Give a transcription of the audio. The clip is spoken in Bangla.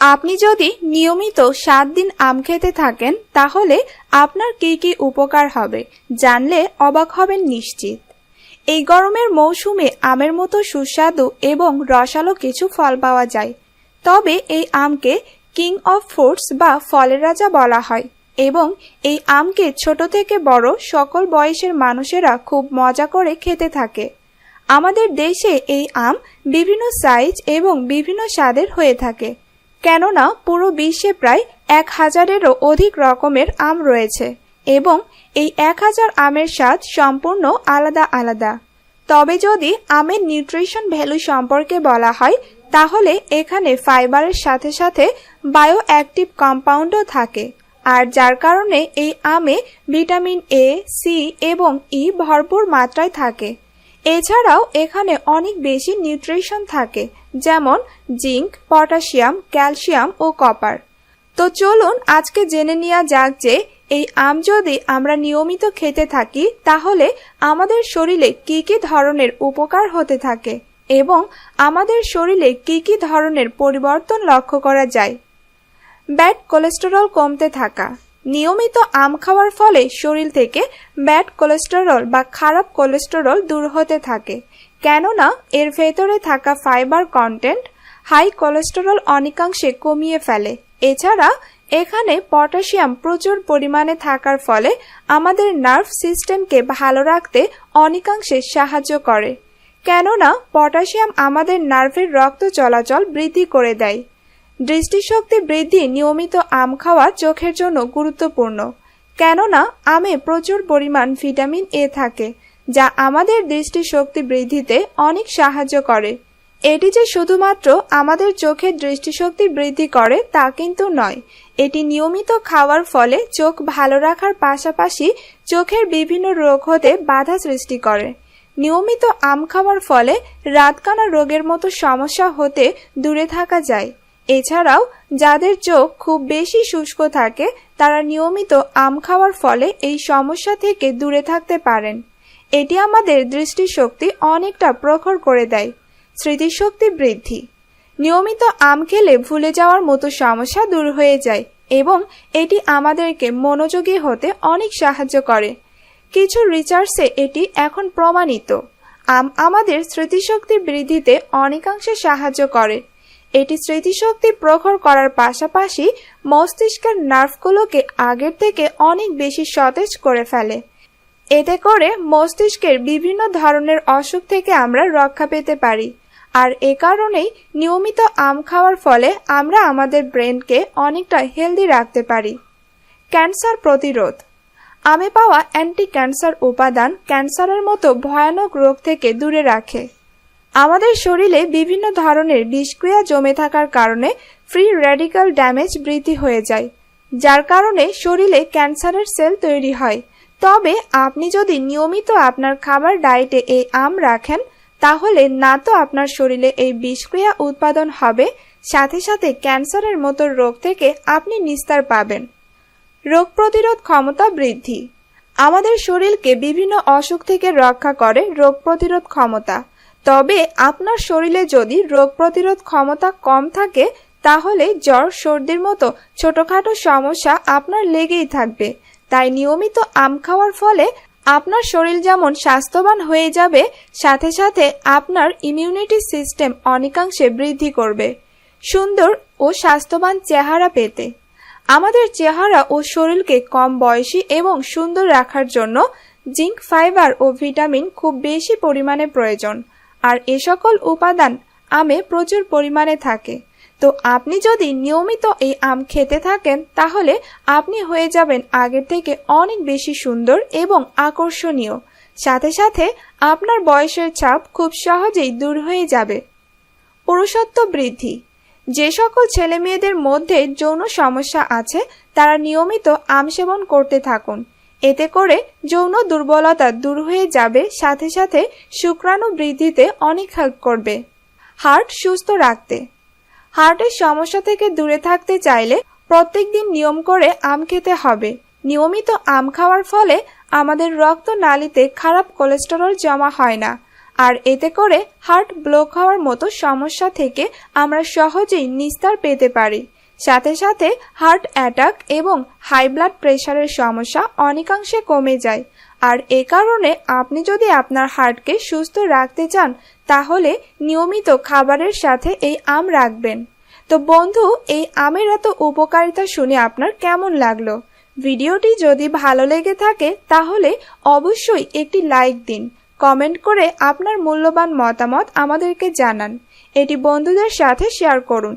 আপনি যদি নিয়মিত সাত দিন আম খেতে থাকেন, তাহলে আপনার কি কি উপকার হবে জানলে অবাক হবেন নিশ্চিত। এই গরমের মৌসুমে আমের মতো সুস্বাদু এবং রসালো কিছু ফল পাওয়া যায়। তবে এই আমকে কিং অফ ফ্রুটস বা ফলের রাজা বলা হয় এবং এই আমকে ছোট থেকে বড় সকল বয়সের মানুষেরা খুব মজা করে খেতে থাকে। আমাদের দেশে এই আম বিভিন্ন সাইজ এবং বিভিন্ন স্বাদের হয়ে থাকে। কেননা পুরো বিশ্বে প্রায় এক হাজারেরও অধিক রকমের আম রয়েছে এবং এই এক হাজার আমের স্বাদ সম্পূর্ণ আলাদা আলাদা। তবে যদি আমের নিউট্রিশন ভ্যালু সম্পর্কে বলা হয়, তাহলে এখানে ফাইবারের সাথে সাথে বায়ো অ্যাক্টিভ কম্পাউন্ডও থাকে। আর যার কারণে এই আমে ভিটামিন এ সি এবং ই ভরপুর মাত্রায় থাকে। এছাড়াও এখানে অনেক বেশি নিউট্রিশন থাকে, যেমন জিঙ্ক, পটাশিয়াম, ক্যালসিয়াম ও কপার। তো চলুন আজকে জেনে নেওয়া যাক যে এই আম যদি আমরা নিয়মিত খেতে থাকি, তাহলে আমাদের শরীরে কি কি ধরনের উপকার হতে থাকে এবং আমাদের শরীরে কি কি ধরনের পরিবর্তন লক্ষ্য করা যায়। ব্যাড কোলেস্টেরল কমতে থাকা। নিয়মিত আম খাওয়ার ফলে শরীর থেকে ব্যাড কোলেস্টেরল বা খারাপ কোলেস্টেরল দূর হতে থাকে। কেননা, এর ভেতরে থাকা ফাইবার কন্টেন্ট হাই কোলেস্টেরল অনেকাংশে কমিয়ে ফেলে। এছাড়া, এখানে পটাশিয়াম প্রচুর পরিমাণে থাকার ফলে আমাদের নার্ভ সিস্টেমকে ভালো রাখতে অনেকাংশে সাহায্য করে। কেননা, পটাশিয়াম আমাদের নার্ভের রক্ত চলাচল বৃদ্ধি করে দেয়। দৃষ্টিশক্তি বৃদ্ধি নিয়মিত আম খাওয়া চোখের জন্য গুরুত্বপূর্ণ। কেননা, আমে প্রচুর পরিমাণ ভিটামিন এ থাকে, যা আমাদের দৃষ্টিশক্তি বৃদ্ধিতে অনেক সাহায্য করে। এটি যে শুধুমাত্র আমাদের চোখের দৃষ্টিশক্তি বৃদ্ধি করে তা কিন্তু নয়, এটি নিয়মিত খাওয়ার ফলে চোখ ভালো রাখার পাশাপাশি চোখের বিভিন্ন রোগ হতে বাধা সৃষ্টি করে। নিয়মিত আম খাওয়ার ফলে রাতকানা রোগের মতো সমস্যা হতে দূরে থাকা যায়। এছাড়াও, যাদের চোখ খুব বেশি শুষ্ক থাকে, তারা নিয়মিত আম খাওয়ার ফলে এই সমস্যা থেকে দূরে থাকতে পারেন। এটি আমাদের দৃষ্টিশক্তি অনেকটা প্রখর করে দেয়, স্মৃতিশক্তি বৃদ্ধি। নিয়মিত আম খেলে ভুলে যাওয়ার মতো সমস্যা দূর হয়ে যায় এবং এটি আমাদেরকে মনোযোগী হতে অনেক সাহায্য করে। কিছু রিসার্চে এটি এখন প্রমাণিত। আম আমাদের স্মৃতিশক্তি বৃদ্ধিতে অনেকাংশে সাহায্য করে। এটি স্মৃতিশক্তি প্রখর করার পাশাপাশি মস্তিষ্কের নার্ভগুলোকে আগের থেকে অনেক বেশি সতেজ করে ফেলে। এতে করে মস্তিষ্কের বিভিন্ন ধরনের অসুখ থেকে আমরা রক্ষা পেতে পারি। আর এ কারণেই নিয়মিত আম খাওয়ার ফলে আমরা আমাদের ব্রেনকে অনেকটা হেলদি রাখতে পারি। ক্যান্সার প্রতিরোধ। আমে পাওয়া অ্যান্টি ক্যান্সার উপাদান ক্যান্সারের মতো ভয়ানক রোগ থেকে দূরে রাখে। আমাদের শরীরে বিভিন্ন ধরনের বিষক্রিয়া জমে থাকার কারণে ফ্রি রেডিক্যাল ড্যামেজ বৃদ্ধি হয়ে যায়, যার কারণে শরীরে ক্যান্সারের সেল তৈরি হয়। তবে আপনি যদি নিয়মিত আপনার খাবার ডায়েটে এই আম রাখেন, তাহলে না তো আপনার শরীরে এই বিষক্রিয়া উৎপাদন হবে, সাথে সাথে ক্যান্সারের মতো রোগ থেকে আপনি নিস্তার পাবেন। রোগ প্রতিরোধ ক্ষমতা বৃদ্ধি। আমাদের শরীরকে বিভিন্ন অসুখ থেকে রক্ষা করে রোগ প্রতিরোধ ক্ষমতা। তবে আপনার শরীরে যদি রোগ প্রতিরোধ ক্ষমতা কম থাকে, তাহলে জ্বর, সর্দির মতো ছোটখাটো সমস্যা আপনার লেগেই থাকবে। তাই নিয়মিত আম খাওয়ার ফলে আপনার শরীর যেমন স্বাস্থ্যবান হয়ে যাবে, সাথে সাথে আপনার ইমিউনিটি সিস্টেম অনেকাংশে বৃদ্ধি করবে। সুন্দর ও স্বাস্থ্যবান চেহারা পেতে। আমাদের চেহারা ও শরীরকে কম বয়সী এবং সুন্দর রাখার জন্য জিঙ্ক ফাইবার ও ভিটামিন খুব বেশি পরিমাণে প্রয়োজন। আর এ সকল উপাদান আমে প্রচুর পরিমাণে থাকে। তো আপনি যদি নিয়মিত এই আম খেতে থাকেন, তাহলে আপনি হয়ে যাবেন আগের থেকে অনেক বেশি সুন্দর এবং আকর্ষণীয়। সাথে সাথে আপনার বয়সের ছাপ খুব সহজেই দূর হয়ে যাবে। পুরুষত্ব বৃদ্ধি। যে সকল ছেলে মেয়েদের মধ্যে যৌন সমস্যা আছে, তারা নিয়মিত আম সেবন করতে থাকুন। এতে করে যৌন দুর্বলতা দূর হয়ে যাবে, সাথে সাথে শুক্রাণু বৃদ্ধিতে অনেক হেল্প করবে। হার্ট সুস্থ রাখতে। হার্টের সমস্যা থেকে দূরে থাকতে চাইলে প্রত্যেক দিন নিয়ম করে আম খেতে হবে। নিয়মিত আম খাওয়ার ফলে আমাদের রক্ত নালীতে খারাপ কোলেস্টেরল জমা হয় না। আর এতে করে হার্ট ব্লক হওয়ার মতো সমস্যা থেকে আমরা সহজেই নিস্তার পেতে পারি। সাথে সাথে হার্ট অ্যাটাক এবং হাই ব্লাড প্রেশারের সমস্যা অনেকাংশে কমে যায়। আর এ কারণে আপনি যদি আপনার হার্টকে সুস্থ রাখতে চান, তাহলে নিয়মিত খাবারের সাথে এই আম রাখবেন। তো বন্ধু, এই আমের এত উপকারিতা শুনে আপনার কেমন লাগল? ভিডিওটি যদি ভালো লেগে থাকে, তাহলে অবশ্যই একটি লাইক দিন। কমেন্ট করে আপনার মূল্যবান মতামত আমাদেরকে জানান। এটি বন্ধুদের সাথে শেয়ার করুন।